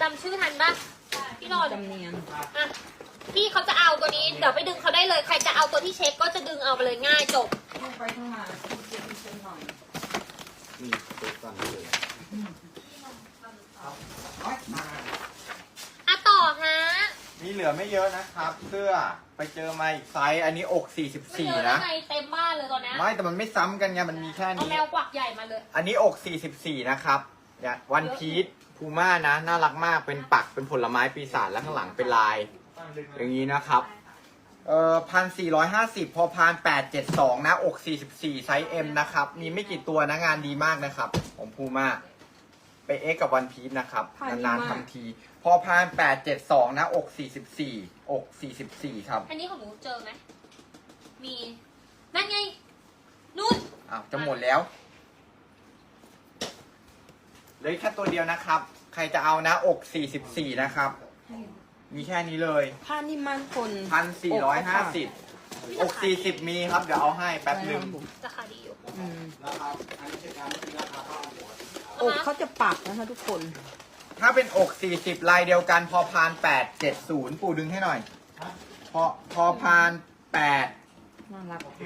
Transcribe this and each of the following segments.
จำชื่อทันปะพี่นนท์จำเนียนอะพี่เขาจะเอาตัวนี้ เดี๋ยวไปดึงเขาได้เลย ใครจะเอาตัวที่เช็คก็จะดึงเอาไปเลยง่ายจบเข้าไปข้างมาเก็บเส้นหน่อยนี่ตัวสั่งเลยอะต่อฮะมีเหลือไม่เยอะนะครับเสื้อไปเจอมาอีกไซส์อันนี้อก ไม่เยอะ44ได้นะ ไงเต็มบ้านเลยตอนเนี้ยไม่แต่มันไม่ซ้ำกันไงมันมีแค่เอานี้ แมวกวักใหญ่มาเลย อันนี้อก 44 นะครับเนี่ยวันพีช พูม่านะ น่ารักมากเป็นปักเป็นผลไม้ปีศาจแล้วข้างหลังเป็นลาย อย่างนี้นะครับเอ่อพันสี่ร้อยห้าสิบพอพานแปดเจ็ดสองนะ อกสี่สิบสี่ไซส์เอ็มนะครับ มีไม่กี่ตัวนะ งานดีมากนะครับ ของพูม่าไปเอ็กกับวันพีชนะครับนานๆทำที พอพานแปดเจ็ดสองนะ อกสี่สิบสี่อกสี่สิบสี่ครับอันนี้ของหนูเจอไหม มี นั่นไง นู่น อ้าวจะหมดแล้วเหลยแค่ตัวเดียวนะครับใค รจะเอานะ อกสี่สิบสี่นะครับ มีแค่นี้เลย ผ้านี่มันคนพันสี่ร้อยห้าสิบอกสี่สิบมีครับ เดี๋ยวเอาให้แป๊บหนึ่งราคาดีอยู่อืมนะครับอันนี้เป็นการราคาเท่าหัวอกเขาจะปักนะคะทุกคน ถ้าเป็นอก 40 ลายเดียวกันพอพาน 870 ปู่ดึงให้หน่อย พอพอพาน 8 น่ารักมาก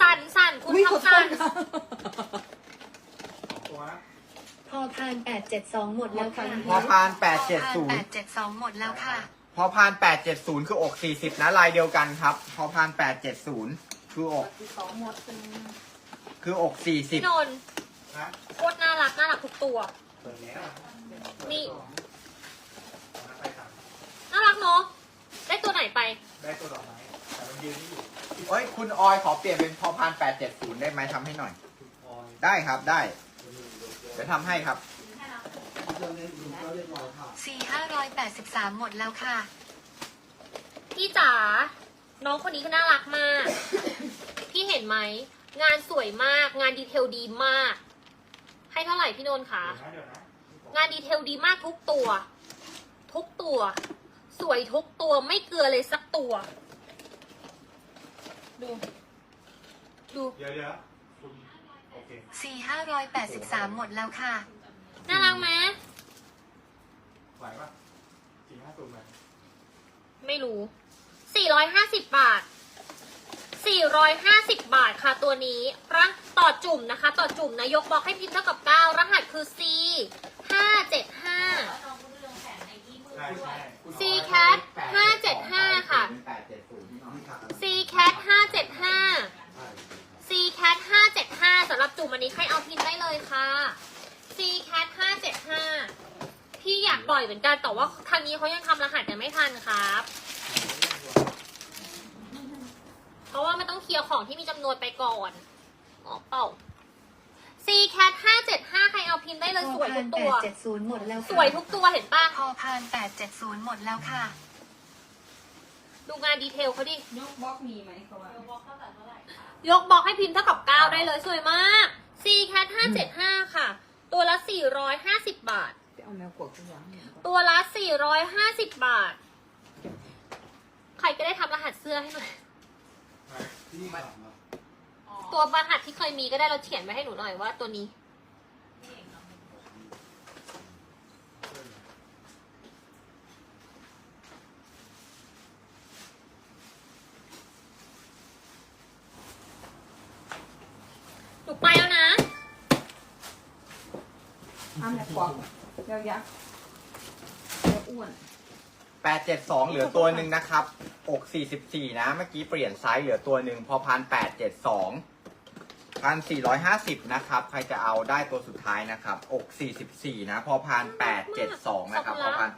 สั่นสั่นคุณอุ้ยขอทำโทสั่ษนค่ะ พอพานแปดเจ็ดสองหมดแล้วค่ะพอพานแปด870เจ็ดสองหมดแล้วค่ะ พอพาน870คืออก40นะลายเดียวกันครับ พอพาน870คืออกสองหมดเป็นคืออกพี่น40นท์โคตรน่ารักน่ารักทุกตัวนี่น่ารักเนาะได้ตัวไหนไป ได้ตัวดอกไม้แต่มันยืนอยู่เฮ้ยคุณออยขอเปลี่ยนเป็นพอพาน870ได้ไหมทำให้หน่อย ได้ครับได้ เดี๋ยวทำให้ครับสี่ห้าร้อยแปดสิบสามหมดแล้วค่ะ พี่จ๋า น้องคนนี้ก็น่ารักมาก พี่เห็นไหม งานสวยมาก งานดีเทลดีมาก ให้เท่าไหร่พี่นนท์คะ งานดีเทลดีมากทุกตัว ทุกตัว สวยทุกตัวไม่เกลือเลยสักตัว ดู ดู เดี๋ยวเดี๋ยวคุณ โอเคสี่ห้าร้อยแปดสิบสามหมดแล้วค่ะ น่ารักไหมไหวปะสี่ห้าศูนย์ไหมไม่รู้450บาท 450 บาทค่ะตัวนี้รักต่อจุ่มนะคะ ต่อจุ่มนะยกบล็อกให้พิมพ์เท่ากับ 9 รหัสคือ C 575 ใช่ใช่ C cat 575 ค่ะ C cat 575 C cat 575สำหรับ จุ่มอันนี้ใครเอาพิมพ์ได้เลยค่ะ C cat 575 พี่อยากปล่อยเหมือนกันแต่ว่าทางนี้เขายังทำรหัสกันไม่ทันครับ เพราะว่ามันต้องเคลียร์ของที่มีจำนวนไปก่อนอ๋อเปล่า C cat 575 ใครเอาพิมพ์ได้เลยพอสวยพาทุนกแปตัวดเจ็ดศูนย์หมดแล้วสค่ะวยทุกตัวเห็นปะพอพานแปดเจ็ดศูนย์หมดแล้วค่ะ ดูงานดีเทลเขาดิ ยกบล็อกมีไหมเขาว่า ยกบล็อกให้พิมพ์เท่ากับ 9 ได้เลยสวยมาก C cat 575 ค่ะ ตัวละ 450 บาท ไปเอาแมวกวกตัวอย่างเนี่ยตัวละ 450 บาท ใครก็ได้ทำรหัสเสื้อให้หน่อยตัวรหัสที่เคยมีก็ได้เราเขียนไว้ให้หนูหน่อยว่าตัวนี้ หนูไปแล้วนะ เอาแมวกวกเดี๋ ยวยักษ์เดี๋ยวอ้วน872เหลือตัวหนึ่งนะครับ อก44นะ เมื่อกี้เปลี่ยนไซส์เหลือตัวหนึ่งพอพัน872พัน450นะครับ ใครจะเอาได้ตัวสุดท้ายนะครับ อก44นะ พอพัน872นะครับ พอพัน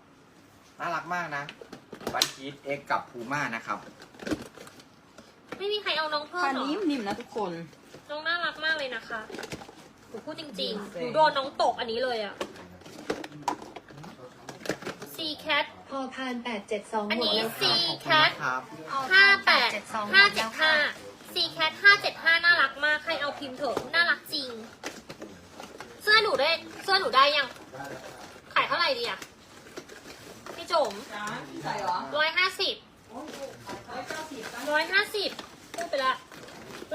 872น่ารักมากนะวันพีทเอ็กกับพูม่านะครับ ไม่มีใครเอาน้องเพิ่มผ้าเหรอนิ่มๆนะทุกคน น้องน่ารักมากเลยนะคะ หนูพูดจริงๆหนูโดนน้องตกอันนี้เลยอะ C cat พอพานแปดเจ็ดสองอันหมดนี้แล้ว C ค่ะ cat ครับพอห้าพานแปแปดดเจ็ดสองหมห้าดเจ็แล้ดวห้าค่ะ C cat ห้าเจ็ดห้าน่ารักมาก ใครเอาพิมพ์เถอะ น่ารักจริง เสื้อหนูได้ เสื้อหนูได้ยัง ขายเท่าไหร่ดีอะพี่จุ๋มใส่เหรอร้อยห้าสิบร้อยเก้าสิบร้อยห้าสิบพูดไปละ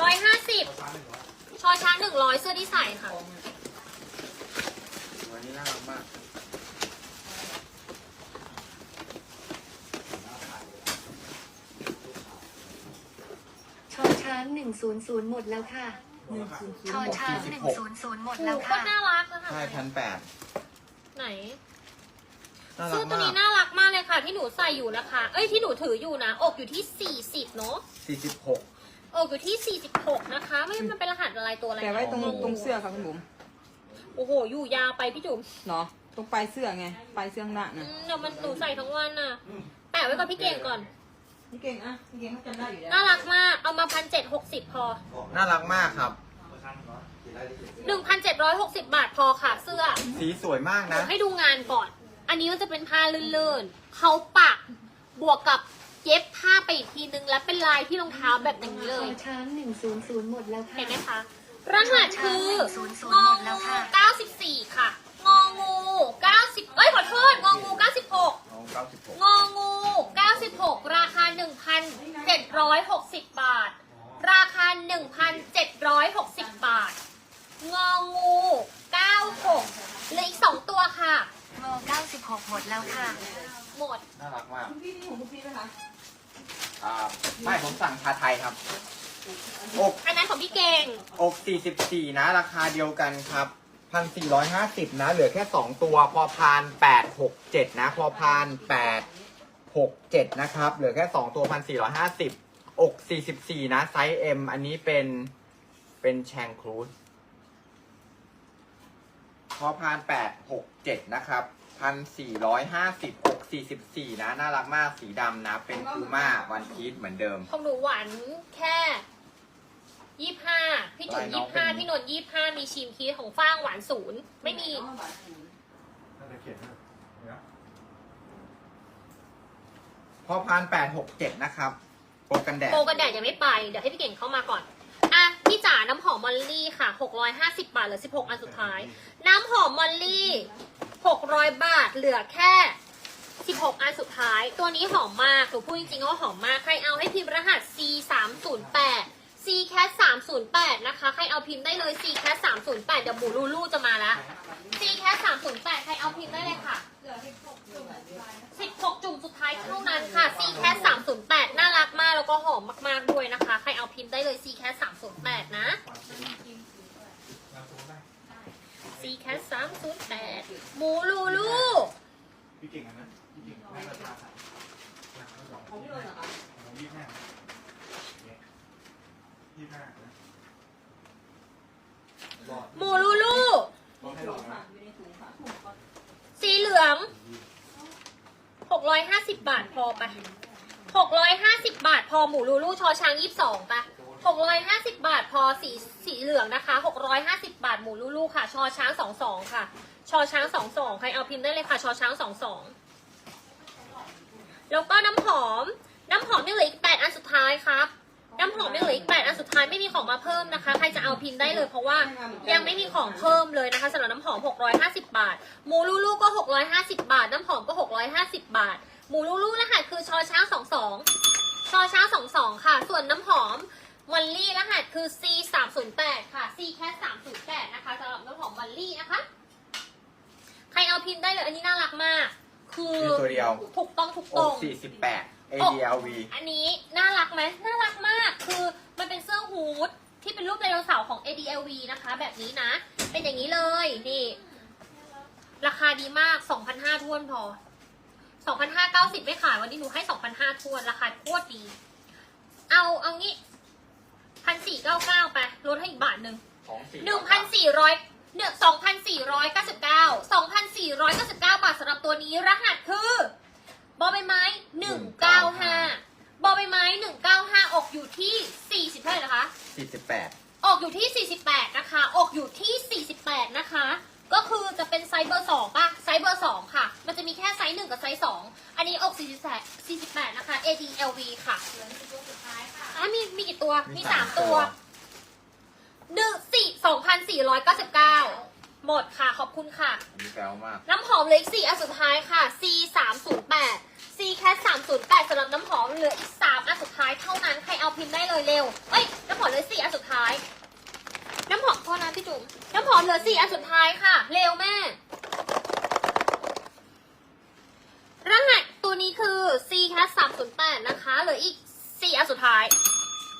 ร้อยห้าสิบช ชอช้างหนึ่งร้อยเสื้อที่ใส่ค่ะ วันนี้น่ารักมากชอช้างหนึ่งศูนย์ศูนย์หมดแล้วค่ะชอช้างหนึ่งศูนย์ศูนย์หมดแล้วค่ะ น่ารักนะคะห้าพันแปดไหนน่าเสื้อตัวนี้น่ารักมากเลยค่ะ ที่หนูใส่อยู่นะคะ เอ้ยที่หนูถืออยู่นะ อกอยู่ที่สี่สิบเนาะสี่สิบหก อกอยู่ที่ 46 นะคะ ไม่มันเป็นรหัสอะไรตัวอะไรแต่ไว้ตรงงงตรงเสื้อค่ะคุณบุ๋มโอ้โห อยู่ยาวไปพี่จุ๋มเนาะตรงปลายเสื้อไงปลายเสื้อข้างหน้าอืนะมเดี๋ยวมันหนูใส่ทั้งวันน่ะ แปะไว้กับพี่เก่งก่อนพี่เก่งอะพี่เก่งเขาจำได้อยู่แล้วน่ารักมาก เอามาพันเจ็ดหกสิบพอน่ารักมากครับ หนึ่งพันเจ็ดร้อยหกสิบบาทพอค่ะ เสื้อ สีสวยมากเดี๋นะยวให้ดูงานก่อน อันนี้มันจะเป็นผ้าลื่นๆ เขาปักบวกกับ เย็บผ้าไปอีกทีนึงแล้วเป็นลายที่รองเท้าแบบอย่างนี้ชเลอยช้างหนึ่งศูนย์ศูนย์หมดแล้วค่ะ เห็นไหมคะ รหัสคือศูนย์ศูนงย์อหมดแล้วงูค่ะเก้าสิบสี่ค่ะ งองูเก้าสิบเอ้ยขอโทษงองูเก้าสิบหกน้องเก้าสิบหกงองูเก้าสิบหกราคาหนึ่งพันเจ็ดร้อยหกสิบบาท ราคาหนึ่งพันเจ็ดร้อยหกสิบบาท งองูเก้าหกเหลืออีกสองตัวค่ะ โมเก้าสิบหกหมดแล้วค่ะ หมด น่ารักมากคุณพี่นี่ข องคุณพี่ไหมคะอ่าไม่ผมสั่งชาไทยครับ อกอันนั้นของพี่เก่ง อก44 นะ ราคาเดียวกันครับ1,450 นะ เหลือแค่ 2 ตัว พอพาน 867 นะ พอพาน 867 นะครับ เหลือแค่ 2 ตัว 1,450 อก 44 นะ ไซส์ M อันนี้เป็น เป็นแชงครูสพอพาน 867 นะครับ 1,450 อก 44 นะ น่ารักมากสีดำนะ เป็นคูม่าวันพีชเหมือนเดิม ของหนูหวานแค่ยี่ห้าพี่จุ๋มลายน้อยี่งเป็นห้าพี่นนท์ยี่ห้ามีชิมคีของฟ้างหวานศูนย์ไม่มีพอพาน867 นะครับโปรกันแดด โปรกันแดดยังไม่ไป เดี๋ยวให้พี่เก่งเข้ามาก่อน อะ พี่จ๋าน้ำหอมมอลลี่ค่ะ 650 บาทเหลือ 16 อันสุดท้าย น้ำหอมมอลลี่ 600 บาทเหลือแค่ 16 อันสุดท้าย ตัวนี้หอมมากหนูพูดจริงๆว่าหอมมาก ใครเอาให้พิมพ์รหัส C 3 0 8 C cat 308นะคะ ใครเอาพิมพ์ได้เลย C cat 308เดี๋ยวหมูลูลูจะมาแล้ว C cat 308 ใครเอาพิมพ์ได้เลยค่ะ 16 จุ่มสุดท้ายเท่านั้นค่ะ C cat 308 น่ารักมากแล้วก็หอมมากๆด้วยนะคะ ใครเอาพิมพ์ได้เลย C cat 308 นะ C cat 308 หมูลูลูพี่เก่งอันนะ พี่เก่งให้ราคาของพี่โดนเหรอคะของยี่ห้ายี่ห้านะรอหมูลูลูรอดให้รอดนะสีเหลือง650บาทพอปะ650บาทพอหมูลูลูชอช้าง22ปะ650บาทพอสีสีเหลืองนะคะ650บาทหมูลูลูค่ะ ชอช้าง22ค่ะ ชอช้าง22ใครเอาพิมพ์ได้เลยค่ะ ชอช้าง22 แล้วก็น้ำหอม น้ำหอมยังเหลืออีก8อันสุดท้ายครับ น้ำหอมยังเหลืออีก8อันสุดท้ายไม่มีของมาเพิ่มนะคะ ใครจะเอาพิมพ์ได้เลย เพราะว่ายังไม่มีของเพิ่มเลยนะคะสำหรับน้ำหอม 650 บาทหมูลูลูก็ 650 บาท น้ำหอมก็ 650 บาทหมูลูลูรหัสคือชอช้าง22ชอช้าง22ค่ะ ส่วนน้ำหอมมอลลี่รหัสคือ C 308ค่ะ C แค่308นะคะสำหรับน้ำหอมมอลลี่นะคะ ใครเอาพิมพ์ได้เลยอันนี้น่ารักมาก คือมีตัวเดียว ถูกต้องถูกอตรกง48 ADLV อันนี้น่ารักไหมน่ารักมาก คือมันเป็นเสื้อฮูดที่เป็นรูปไดโนเสาร์ของ ADLV นะคะ แบบนี้นะ เป็นอย่างนี้เลย นี่ ราคาดีมาก 2,500ท้วนพอ 2,590 ไม่ขาย วันนี้หนูให้ 2,500ท้วน ราคาโคตรดี เอา เอางี้ 1,499 ไป ลดให้อีกบาทหนึ่งหนึ่งพันสี่ร้อยหนึ่งสองพันสี่ร้อย เก้าสิบเก้าสองพันสี่ร้อยเก้าสิบเก้าบาทสำหรับตัวนี้รหัสคือบอใบไม้หนึ่งเก้าห้าบอใบไม้หนึ่งเก้าห้าออกอยู่ที่สี่สิบเท่าไหร่นะคะ48ออกอยู่ที่ 48 นะคะ ออกอยู่ที่ 48 นะคะ ก็คือจะเป็นไซส์เบอร์ 2 ป่ะ ไซส์เบอร์ 2 ค่ะ มันจะมีแค่ไซส์ 1 กับไซส์ 2 อันนี้ออก 48 48 นะคะ ADLV ค่ะอะมีมีกี่ตัว มี 3 ตัว หนึ่งสี่สองพันสี่ร้อยเก้าสิบเก้าหมดค่ะขอบคุณค่ะ อันนี้แปลวมาก น้ำหอมเหลืออีกสี่อันสุดท้ายค่ะ C สามศูนย์แปด C แค่สามศูนย์แปดสำหรับน้ำหอมเหลืออีกสามอันสุดท้ายเท่านั้นใครเอาพิมพ์ได้เลยเร็วเอ้ยน้ำหอมเหลือสี่อันสุดท้าย น้ำหอมโทษนะพี่จุ๋มน้ำหอมเหลือสี่อันสุดท้ายค่ะ เร็วแม่รหัสตัวนี้คือ C แค่สามศูนย์แปดนะคะเหลืออีกสี่อันสุดท้าย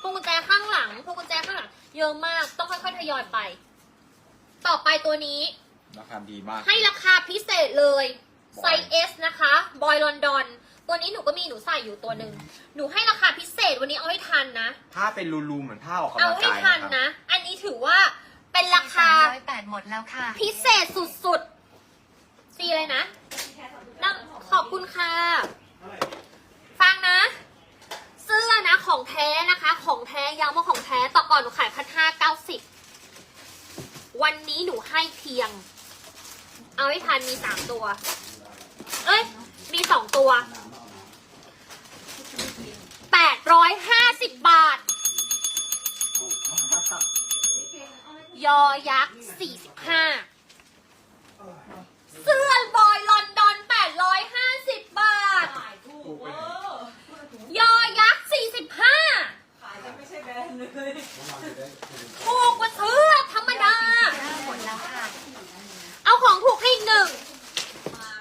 หวงกุญแจข้างหลังพวงกุญแจข้างหลัง เยอะมากต้องค่อยๆทยอยไป ต่อไปตัวนี้ ราคาดีมาก ให้ราคาพิเศษเลย ไซส์ S นะคะ บอยลอนดอน ตัวนี้หนูก็มีหนูใส่อยู่ตัวหนึ่ง หนูให้ราคาพิเศษวันนี้เอาให้ทันนะ ถ้าเป็นรูรูเหมือนผ้าออกกำเอาลังให้กายทันนะครับนะ อันนี้ถือว่าเป็นราคา308หมดแล้วค่ะ พิเศษสุดๆซีเลยนะนั่งขอบคุณค่ะ ฟังนะเสื้อนะ ของแท้นะคะ ของแท้ย้ำว่าของแท้ต่อก่อนหนูขายพันห้าเก้าสิบวันนี้หนูให้เพียง เอาให้ทันมีสามตัว เอ้ย มีสองตัวแปดร้อยห้าสิบบาท ยอยักษ์สี่สิบห้าเสื้อบอยลอนดอนแปดร้อยห้าสิบบาท ยอยักษ์สี่สิบห้า ขายจะไม่ใช่แบรนด์ เลย ถูกกว่าเสื้อธรรมดา หมดแล้วค่ะ เอาของถูกให้อีกหนึ่ง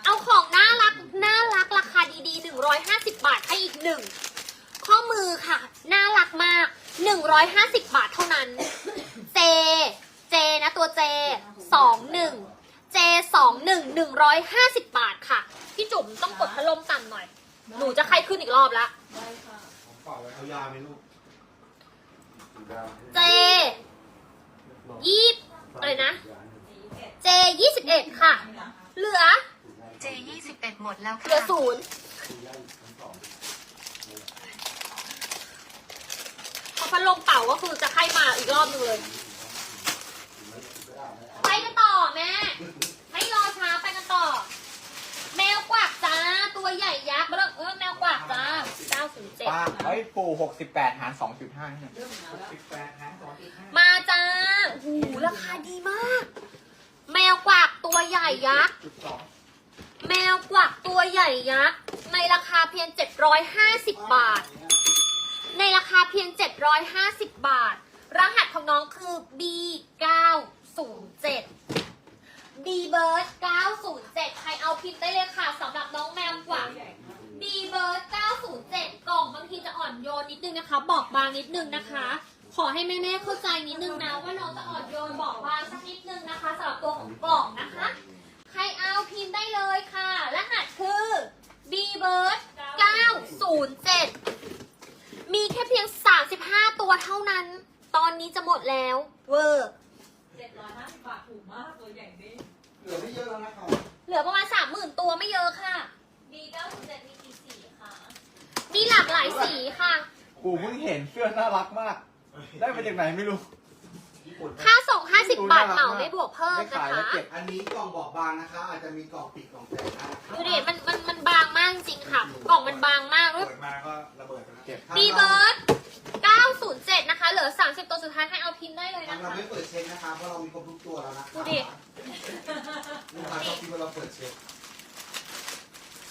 เอาของน่ารัก น่ารักราคาดีๆหนึ่งร้อยห้าสิบบาทให้อีกหนึ่ง ข้อมือค่ะ น่ารักมากหนึ่งร้อยห้าสิบบาทเท่านั้น เจ เจนะตัวเจสองหนึ่ง เจสองหนึ่งหนึ่งร้อยห้าสิบบาทค่ะ พี่จุ๋มต้องกดพัดลมต่ำหน่อย หนูจะไข้ขึ้นอีกรอบละ ได้ค่ะ ของเปล่าไว้เอายาไหมลูก เจยี่อะไรนะ เจยี่สิบเอ็ดค่ะ เหลือ เจ21 หมดแล้วเหลือค่ะศูนย์พอพัดลมเป่าก็คือจะไข้มาอีกรอบหนึงเลยไปกันต่อแม่ ไม่รอช้าไปกันต่อ แมวกวักจ้า ตัวใหญ่ยักษ์เริ่มเออแมวกวักจ้า907ป้าเฮ้ย ปู่หกสิบแปดหารสองจุดห้าเนี่ยสิบแปดหางสองจุดห้ามาจ้าโอ้โหราคาดีมาก แมวกวักตัวใหญ่ยักษ์ จุดสอง แมวกวักตัวใหญ่ยักษ์ในราคาเพียง 750 บาท ในราคาเพียง 750 บาท รหัสของน้องคือ B907 B Bird 907 ใครเอาพิมพ์ได้เลยค่ะสำหรับน้องแมวกวัก B Bird 907 กล่องบางทีจะอ่อนโยนนิดนึงนะคะ บอกบางนิดนึงนะคะ ขอให้แม่ๆเข้าใจนิดนึงนะว่าน้องจะอ่อนโยนบอกบางสักนิดนึงนะคะสำหรับตัวของกล่องนะคะ ครเอาพิมพ์ได้เลยค่ะ รหัสคือ B Bird 907 มีแค่เพียง 35 ตัวเท่านั้น ตอนนี้จะหมดแล้ว เวอร์ เจ็ดร้อยห้าสิบบาทถูกมากตัวใหญ่ดิเหลือไม่เยอะแล้วนะครับเหลือประมาณ 30,000 ตัวไม่เยอะค่ะ B907 มีกี่สีคะมีหลากหลายสีค่ะปู่เพิ่งเห็นเสื้อน่ารักมาก ได้มาจากไหนไม่รู้ ญี่ปุ่นค่าส่ง 50 บาทเหมาไม่บวกเพิ่มไม่นะขายแล้คะวเก็บอันนี้กล่องบอกบางนะคะ อาจจะมีกล่องปีกกล่องแตกนะดูดิมันมันมันบางมากจริงค่ะ กล่องมันบางมากด้วยเปิดมาก็ระเบิดไปแล้วเก็บบีเบิร์ด907 นะคะ เหลือ 30 ตัวสุดท้ายให้เอาพิมพ์ได้เลยทานะงเราคะ ไม่เปิดเช็คนะคะ เพราะเรามีครบทุกตัวแล้วนะดูดิ ลูกค้าชอบคิดว่าเราเปิดเช็ค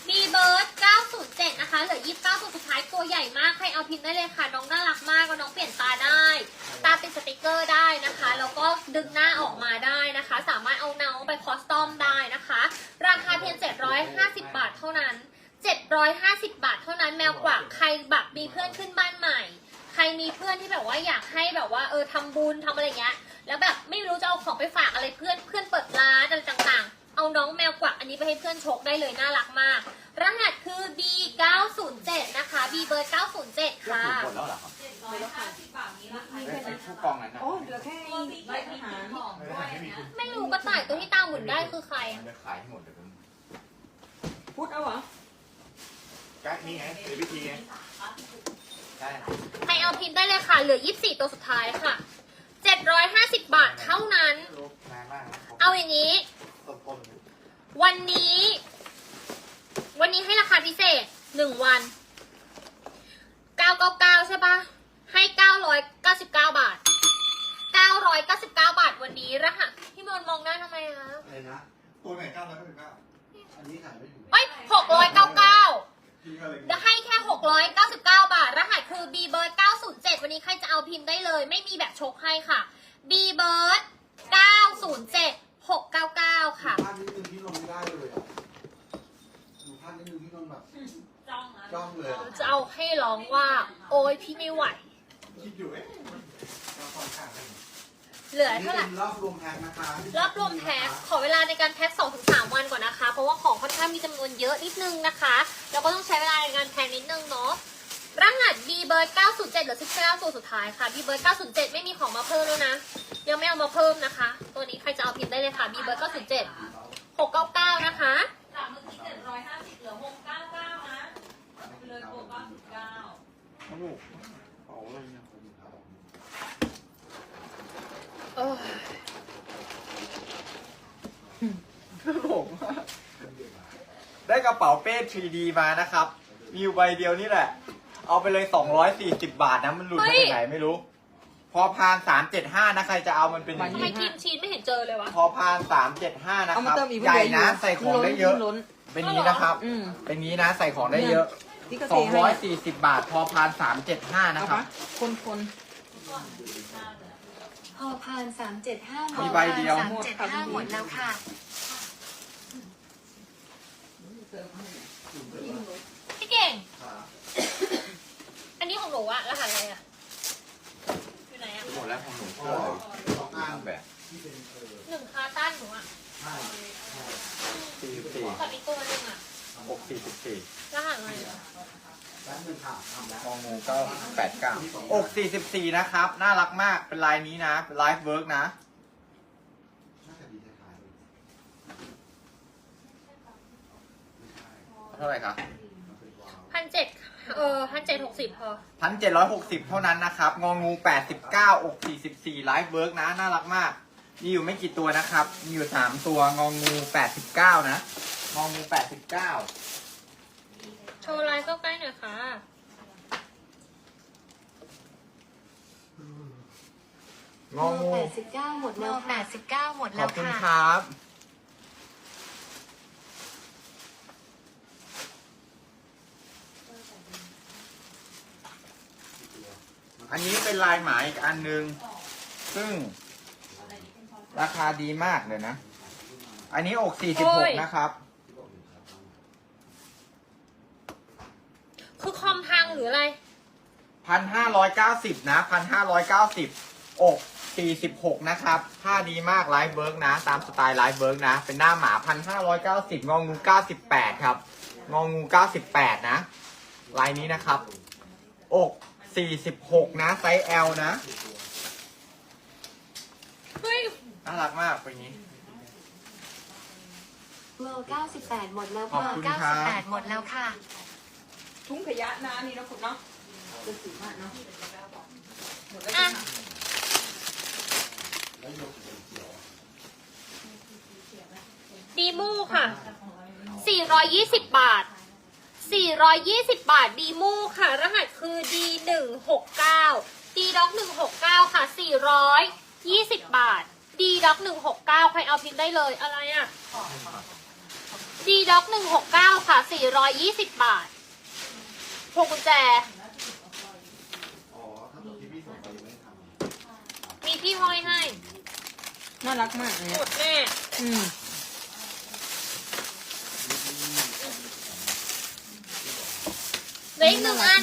บีเบิร์ด907 นะคะ เหลือ 29 ตัวสุดท้ายตัวใหญ่มากให้เอาพิมพ์ได้เลยค่ะ น้องน่ารักมากแล้วน้องเปลี่ยนตาได้ ตาติดสติกเกอร์ได้นะคะ แล้วก็ดึงหน้าออกมาได้นะคะ สามารถเอาน้องไปคอสตอมได้นะคะ ราคาเพียง 750 บาทเท่านั้น 750 บาทเท่านั้นแมวกว่าใครแบบมีเพื่อนขึ้นบ้านใหม่ ใครมีเพื่อนที่แบบว่าอยากให้แบบว่าเออทำบุญทำอะไรเงี้ย แล้วแบบไม่รู้จะเอาของไปฝากอะไรเพื่อนเพื่อนเปิดร้านอะไรต่างๆ เอาน้องแมวกวักอันนี้ไปให้เพื่อนชกได้เลยน่ารักมาก รหัสคือ B 907นะคะ B เบอร์907เสื้อค่ะถูกหมดแล้วเหรอครับเจ็ดร้อยห้าสิบบาทนี้ราคาไอ้ไอ้ ผู้กองนั้นนะโอ้เหลือแค่ใบทหารหอมด้วยนะไม่รู้กระต่ายตัวที่ตาหมุนได้คือใครมันจะขายให้หมดเลยพูดเอาเหรอก็นี่ไงหรือวิธีไงใช่ใครเอาพิมพ์ได้เลยค่ะ เหลือ 24 ตัวสุดท้ายค่ะ 750 บาทเท่านั้น นานมากนะเอาอย่างนี้ต้นต้นวันนี้ วันนี้ให้ราคาพิเศษหนึ่งวัน 999 ใช่ปะ ให้ 999 บาท 999 บาทวันนี้รหัสพี่มนต์มองหน้าทำไมคะอะไรนะ ตัวไหนเก้าร้อยเก้าสิบเก้าอันนี้ขายไม่ถูกเอ้ย699 พี่ก็เลยจะให้แค่ 699 บาท รหัสคือ B Bird 907 วันนี้ใครจะเอาพิมพ์ได้เลย ไม่มีแบบชกให้ค่ะ B Bird 907 699 ค่ะภาพนิดนึงที่นนไม่ได้เลยอะดูภาพนิดนึงที่นนแบบจ้องนะจ้องเลยอะจะเอาให้ร้องว่า โอ้ยพี่ไม่ไหวเอ คิดอยู่เอ๊ะเราค่อนข้างได้เหลือเท่าไหร่รอบรวมแพ็คนะคะรอบรวมแพ็คขอเวลาในการแพ็ค2-3 วันก่อนนะคะ เพราะว่าของค่อนข้างมีจำนวนเยอะนิดนึงนะคะแล้วก็ต้องใช้เวลาในการแพ็คนิดนึงเนาะรหัส B Bird 907เหลือ19ตัวสุดท้ายค่ะ B Bird 907 ไม่มีของมาเพิ่มแล้วนะ ยังไม่เอามาเพิ่มนะคะ ตัวนี้ใครจะเอาพิมพ์ได้เลยค่ะ B Bird 907 699 นะคะจากเมื่อกี้เจ็ดร้อยห้าสิบเหลือหกเก้าเก้านะ เลยบวกเก้าสิบเก้า ลูกเป๋าอะไรเนี่ย เออตลกมากได้กระเป๋าเป้ 3D มานะครับ มีอยู่ใบเดียวนี่แหละ เอาไปเลย 240 บาทนะ มันหลุดมาจากไหนไม่รู้ พอพาน 375 นะ ใครจะเอามันเป็นอย่างทำไมนี้ทีมชีนไม่เห็นเจอเลยวะ พอพาน 375 นะเอาคมารับเติมอีกใหญ่นะใส่ของได้เยอะ ล้นเป็นนี้นะครับ อืมเป็นนี้นะใส่ของได้เยอะ ที่ก็เทให้240 บาท พอพาน 375 นะเอาครัปะบคนคนพ อพานสามเจ็ดห้าหมมีดใบเดียว สามเจ็ดห้าหมดแล้วค่ะ พี่เก่ง อันนี้ของหนูอะรหัสอะไรอะอยู่ไหนอะหมดแล้วของหนูก็งานแบบหนึ่งคาต้านหนูอะ44กับอีกตัวหนึ่งอะ6 44รหัสอะไรอะ มองงูก็แปดเก้าอกสี่สิบสี่นะครับ น่ารักมากเป็นลายนี้นะเป็นไลฟ์เวิร์กนะ เท่าไหร่คะพันเจ็ดเออพันเจ็ดหกสิบพอพันเจ็ดร้อยหกสิบเท่านั้นนะครับ งองูแปดสิบเก้าอกสี่สิบสี่ไลฟ์เวิร์กนะ น่ารักมาก มีอยู่ไม่กี่ตัวนะครับ มีอยู่สามตัว งองูแปดสิบเก้านะ งองูแปดสิบเก้า โชว์ลายใกล้ๆหน่อยค่ะ งองูแปดสิบเก้าหมดแล้วแปดสิบเก้าหมดขแล้อวบคุณค่ะครับ อันนี้เป็นลายหมาอีกอันนึง ซึ่ง ราคาดีมากเลยนะ อันนี้อกโอ้ย 46 นะครับ คือค อมพังหรืออะไร1,590นะ1,590อก46นะครับผ้าดีมากไลฟ์เบิร์กนะ ตามสไตล์ไลฟ์เบิร์กนะ เป็นหน้าหมา1,590งองู98ครับ งองู98นะ ลายนี้นะครับ อก46นะ ไซส์ L นะ เฮ้ย น่ารักมากเป็นอย่างนี้ เบอร์เก้าสิบแปดหมดแล้วขอบค่ะคุณเก้าครัสิบบแปดหมดแล้วค่ะ ทุ่งขยะนะนี่นะคุณเนาะจะสีมากเนาะหมดแล้วอะดีมูค่ะ 420 บาท 420 บาทดีมูค่ะ รหัสคือ D169 D doc 169 ค่ะ 420 บาท D doc 169 ใครเอาพิมพ์ได้เลยอะไรอะ่ะ D doc 169 ค่ะ 420 บาท พวงกุญแจมีพี่ห้อยให้น่ารักมากเลยหมดแน่อืมเหลืออีกหนึ่งอัน